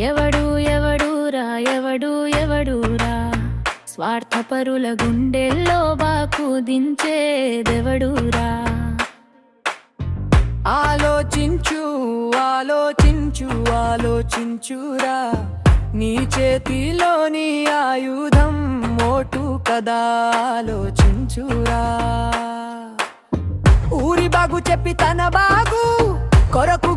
ఎవడు ఎవడూరా ఎవడు ఎవడూరా స్వార్థపరుల గుండెల్లో బాకు దించేదెవడూరా ఆలోచించు ఆలోచించు ఆలోచించురా నీ చేతిలోని ఆయుధం మోటు కదా ఆలోచించురా ఊరి బాగు చెప్పి తన బాగు కొరకు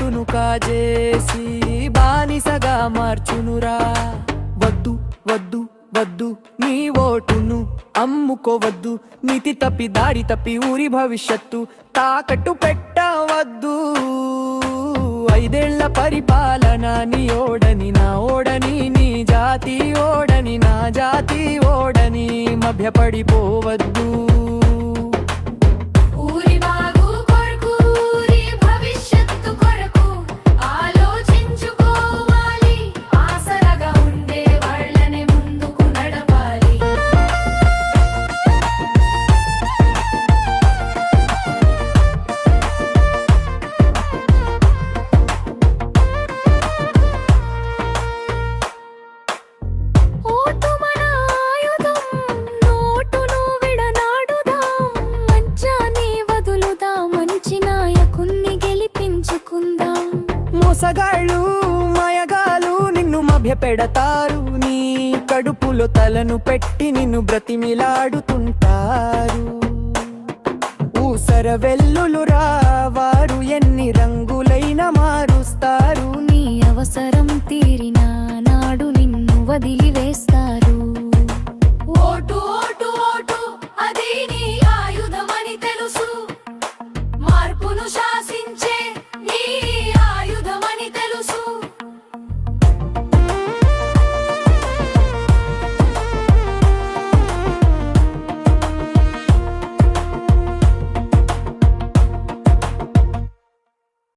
ఓటును కాజేసి బానిసగా మార్చునురా. వద్దు వద్దు వద్దు నీ ఓటును అమ్ముకోవద్దు. నీతి తప్పి దారి తప్పి ఊరి భవిష్యత్తు తాకట్టు పెట్టవద్దు. ఐదేళ్ళ పరిపాలన నీ ఓడని నా ఓడని నీ జాతి ఓడని నా జాతి ఓడని మభ్యపడిపోవద్దు. మోసగాళ్ళు మాయగాలు నిన్ను మభ్యపెడతారు. నీ కడుపులో తలను పెట్టి నిన్ను బ్రతిమిలాడుతుంటారు. ఊసర వెల్లులు రావారు ఎన్ని రంగులైన మారుస్తారు. నీ అవసరం తీరిన వదిలివేస్తారు.